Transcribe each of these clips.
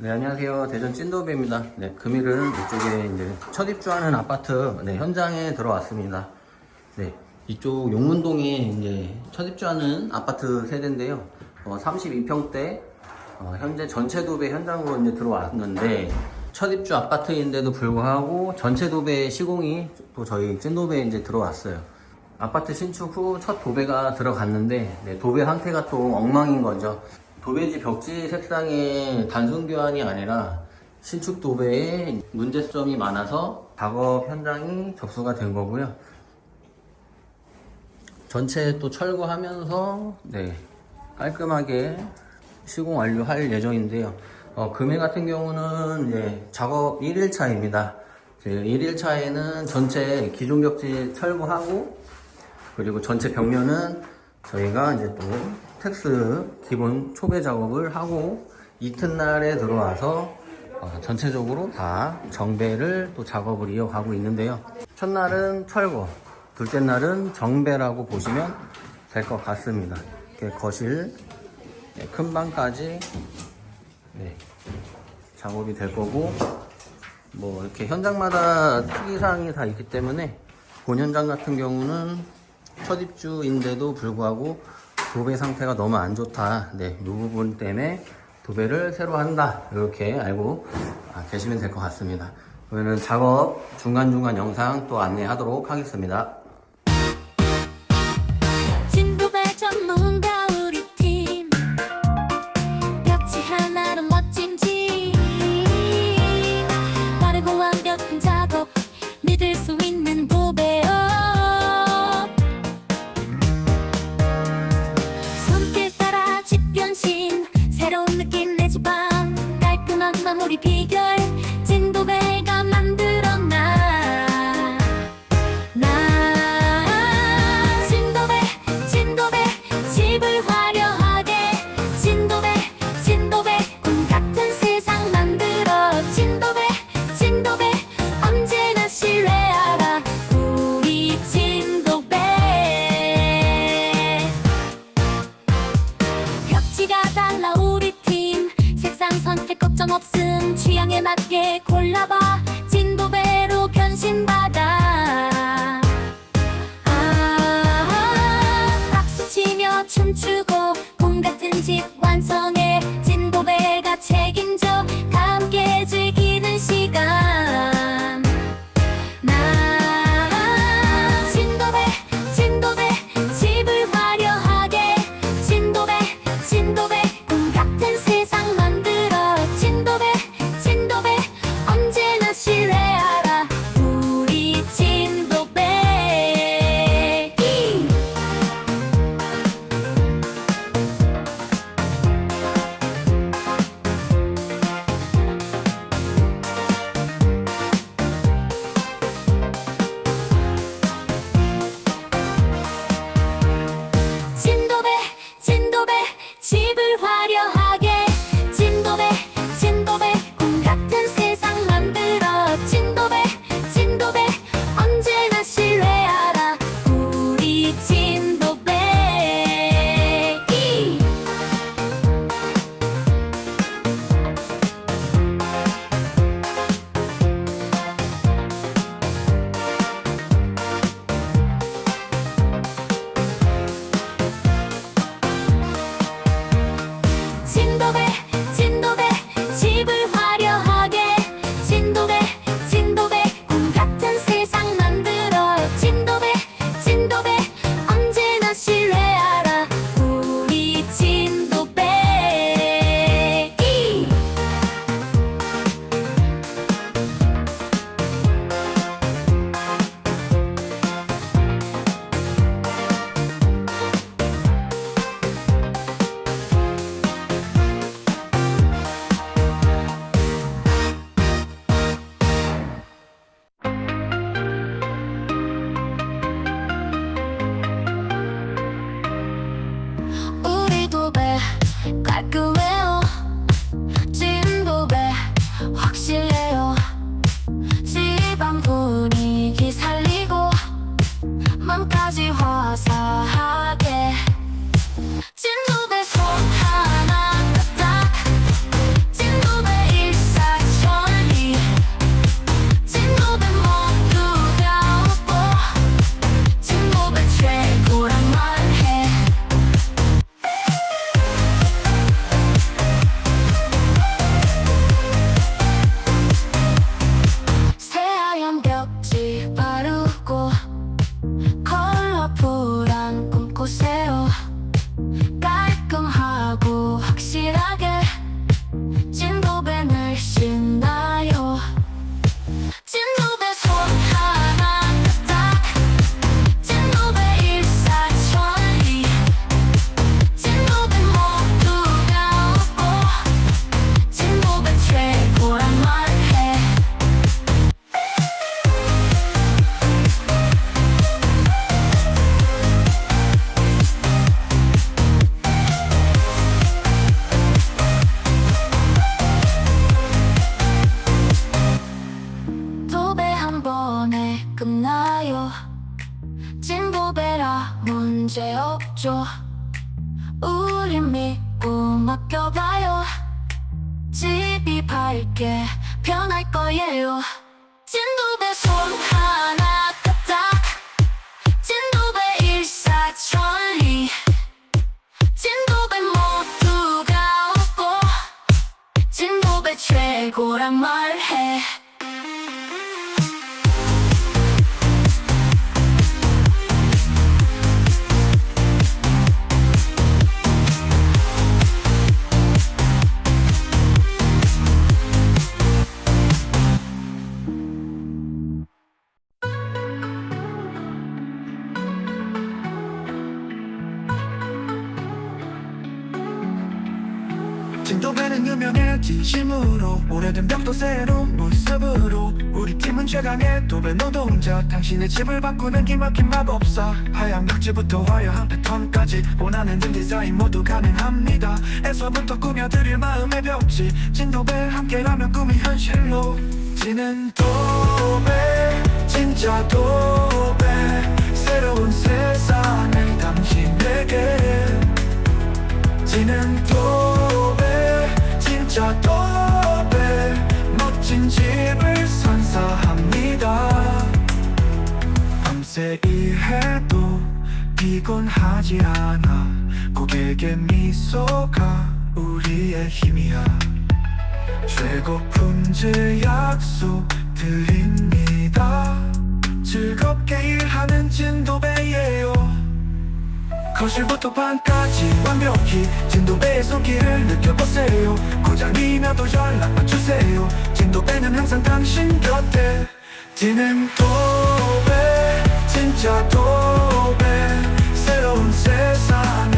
네, 안녕하세요. 대전 찐도배입니다. 네, 금일은 이쪽에 이제 첫 입주하는 아파트 네, 현장에 들어왔습니다. 네, 이쪽 용문동에 이제 첫 입주하는 아파트 세대인데요. 어, 32평대 어, 현재 전체 도배 현장으로 이제 들어왔는데 첫 입주 아파트인데도 불구하고 전체 도배 시공이 또 저희 찐도배에 이제 들어왔어요. 아파트 신축 후 첫 도배가 들어갔는데 네, 도배 상태가 또 엉망인 거죠. 도배지 벽지 색상의 단순 교환이 아니라 신축 도배에 문제점이 많아서 작업 현장이 접수가 된 거고요. 전체 또 철거하면서 네, 깔끔하게 시공 완료할 예정인데요. 어, 금일 같은 경우는 이제 작업 1일차입니다. 1일차에는 전체 기존 벽지 철거하고 그리고 전체 벽면은 저희가 이제 또 텍스 기본 초배 작업을 하고 이튿날에 들어와서 어, 전체적으로 다 정배를 또 작업을 이어가고 있는데요. 첫날은 철거, 둘째 날은 정배라고 보시면 될 것 같습니다. 거실, 네, 큰 방까지 네, 작업이 될 거고 뭐 이렇게 현장마다 특이사항이 다 있기 때문에 본 현장 같은 경우는 첫 입주인데도 불구하고 도배 상태가 너무 안 좋다. 네, 이 부분 때문에 도배를 새로 한다. 이렇게 알고 아, 계시면 될 것 같습니다. 그러면 작업 중간중간 영상 또 안내하도록 하겠습니다. 깔 밝게 변할 거예요. 진도배 손 하나 까딱 진도배 일사천리. 진도배 모두가 웃고 진도배 최고란 말해 로 오래된 벽도 새로운 모습으로 우리 팀은 최강의 도배 노동자. 당신의 집을 바꾸는 기막힌 마법사 하얀 벽지부터 화려한 패턴까지 원하는 등 디자인 모두 가능합니다. 에서부터 꾸며드릴 마음의 벽지. 진도배 함께라면 꿈이 현실로 지는 도배 진짜 도배. 새로운 세상을 당신에게 지는 도배 진짜 도배 집을 선사합니다. 밤새 일해도 피곤하지 않아. 고객의 미소가 우리의 힘이야. 최고 품질 약속 드립니다. 즐겁게 일하는 진도배예요. 거실부터 방까지 완벽히 진도배의 손길을 느껴보세요. 고장이 나도 연락만 주세요. 진 도배는 항상 당신 곁에. 지는 도배 진짜 도배 새로운 세상을 당신에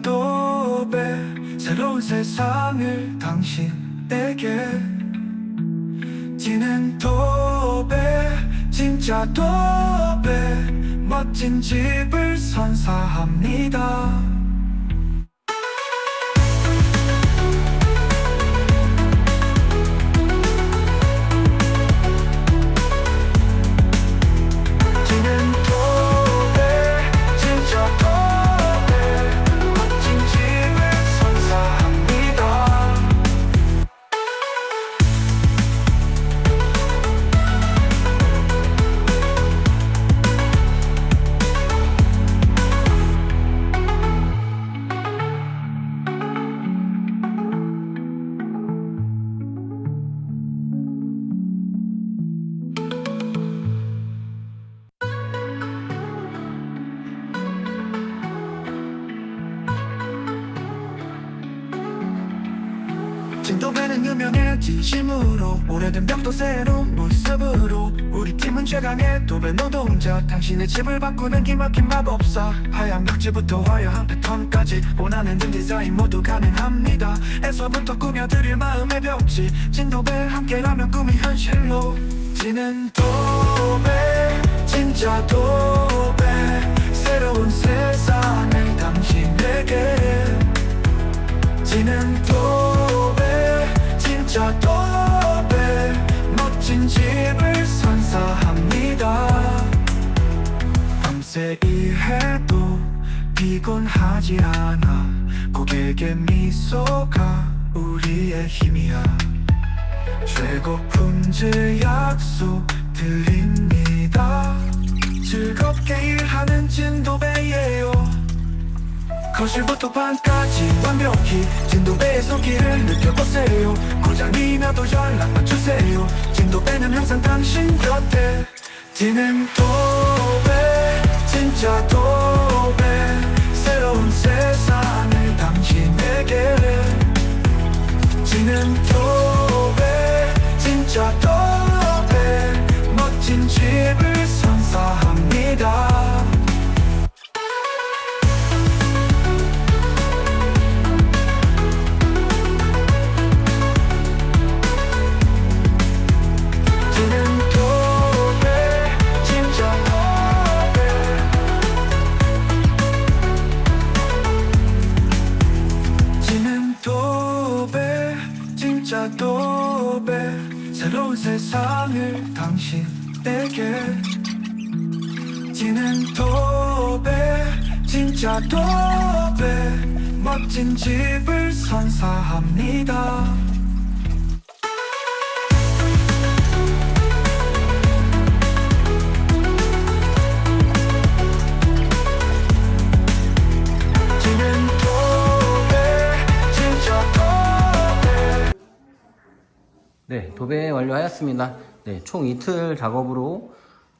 도배 새로운 세상을 당신에게. 지는 도배 진짜 도배 멋진 집을 선사합니다 진도배는 유명해 진심으로. 오래된 벽도 새로운 모습으로. 우리 팀은 최강의 도배 노동자. 당신의 집을 바꾸는 기막힌 마법사 하얀 벽지부터 화려한 패턴까지 원하는 등 디자인 모두 가능합니다. 에서부터 꾸며드릴 마음의 벽지. 진도배 함께라면 꿈이 현실로. 지는 도배 진짜 도배. 새로운 세상을 당신에게. 지는 도배 진짜 도배 멋진 집을 선사합니다. 밤새 일해도 피곤하지 않아. 고객의 미소가 우리의 힘이야. 최고 품질 약속 드립니다. 즐겁게 일하는 진도배예요 거실부터 방까지 완벽히 진도배의 손길을 느껴보세요. 고장이 나도 연락만 주세요. 진도배는 항상 당신 곁에. 지는 도배 진짜 도배. 새로운 세상을 당신에게 지는 도배 진짜 도배. 멋진 집을 선사합니다 새로운 세상을 당신에게. 지는 도배 진짜 도배 멋진 집을 선사합니다. 네, 도배 완료하였습니다. 네, 총 이틀 작업으로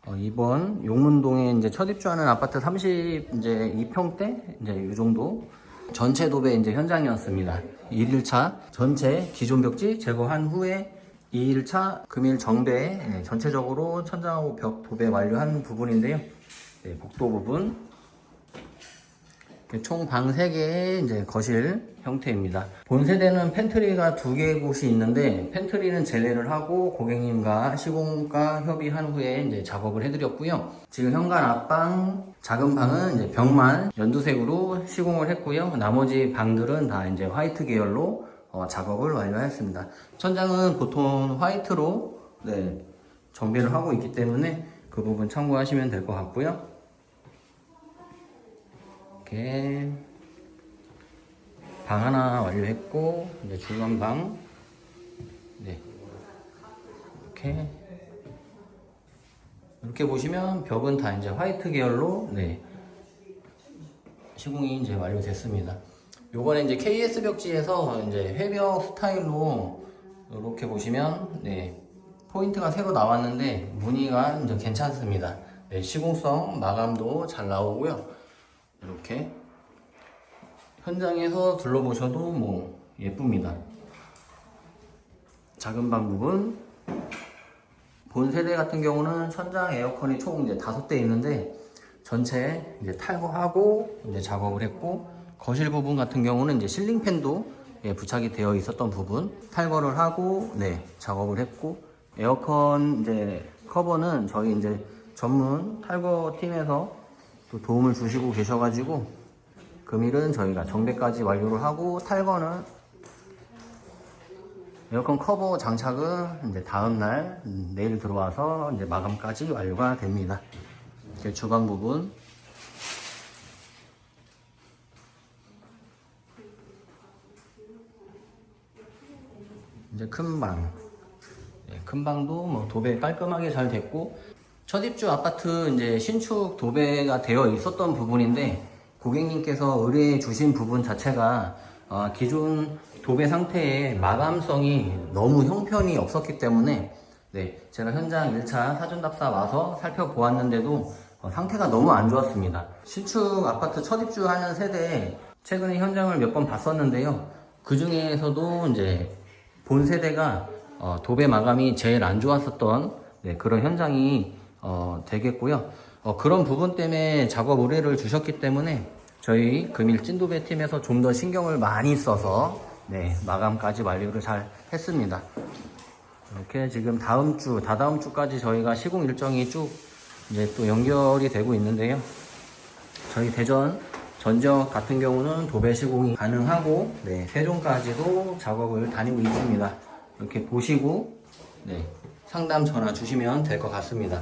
어, 이번 용문동에 이제 첫 입주하는 아파트 30 이제 2평대 이제 이 정도 전체 도배 이제 현장이었습니다. 1일차 전체 기존 벽지 제거한 후에 2일차 금일 정배 네, 전체적으로 천장하고 벽 도배 완료한 부분인데요. 네, 복도 부분 총 방 3개의 이제 거실 형태입니다. 본 세대는 팬트리가 두개 곳이 있는데 팬트리는 젤레를 하고 고객님과 시공과 협의한 후에 이제 작업을 해드렸고요. 지금 현관 앞방 작은 방은 이제 벽만 연두색으로 시공을 했고요. 나머지 방들은 다 이제 화이트 계열로 어, 작업을 완료했습니다. 천장은 보통 화이트로 네, 정비를 하고 있기 때문에 그 부분 참고하시면 될 것 같고요. 이렇게 방 하나 완료했고 이제 중간 방 네. 이렇게 이렇게 보시면 벽은 다 이제 화이트 계열로 네. 시공이 이제 완료됐습니다. 요번에 이제 KS 벽지에서 이제 회벽 스타일로 이렇게 보시면 네. 포인트가 새로 나왔는데 무늬가 이제 괜찮습니다. 네, 시공성 마감도 잘 나오고요. 이렇게 현장에서 둘러보셔도 뭐 예쁩니다. 작은 방 부분 본 세대 같은 경우는 천장 에어컨이 총 이제 다섯 대 있는데 전체 이제 탈거하고 이제 작업을 했고 거실 부분 같은 경우는 이제 실링 팬도 예, 부착이 되어 있었던 부분 탈거를 하고 네 작업을 했고 에어컨 이제 커버는 저희 이제 전문 탈거 팀에서 또 도움을 주시고 계셔가지고 금일은 저희가 정배까지 완료를 하고 탈거는 에어컨 커버 장착은 이제 다음날 음, 내일 들어와서 이제 마감까지 완료가 됩니다. 이렇게 주방 부분 이제 큰 방. 네, 큰 방도 뭐 도배 깔끔하게 잘 됐고 첫 입주 아파트 이제 신축 도배가 되어 있었던 부분인데 고객님께서 의뢰해 주신 부분 자체가 어, 기존 도배 상태의 마감성이 너무 형편이 없었기 때문에 네, 제가 현장 1차 사전 답사 와서 살펴보았는데도 어, 상태가 너무 안 좋았습니다. 신축 아파트 첫 입주하는 세대에 최근에 현장을 몇 번 봤었는데요. 그 중에서도 이제 본 세대가 어, 도배 마감이 제일 안 좋았었던 네, 그런 현장이 어, 되겠고요. 어, 그런 부분 때문에 작업 의뢰를 주셨기 때문에 저희 금일 찐도배 팀에서 좀 더 신경을 많이 써서 네, 마감까지 완료를 잘 했습니다. 이렇게 지금 다음 주, 다다음 주까지 저희가 시공 일정이 쭉 이제 또 연결이 되고 있는데요. 저희 대전 전적 같은 경우는 도배 시공이 가능하고 네, 세종까지도 작업을 다니고 있습니다. 이렇게 보시고 네, 상담 전화 주시면 될 것 같습니다.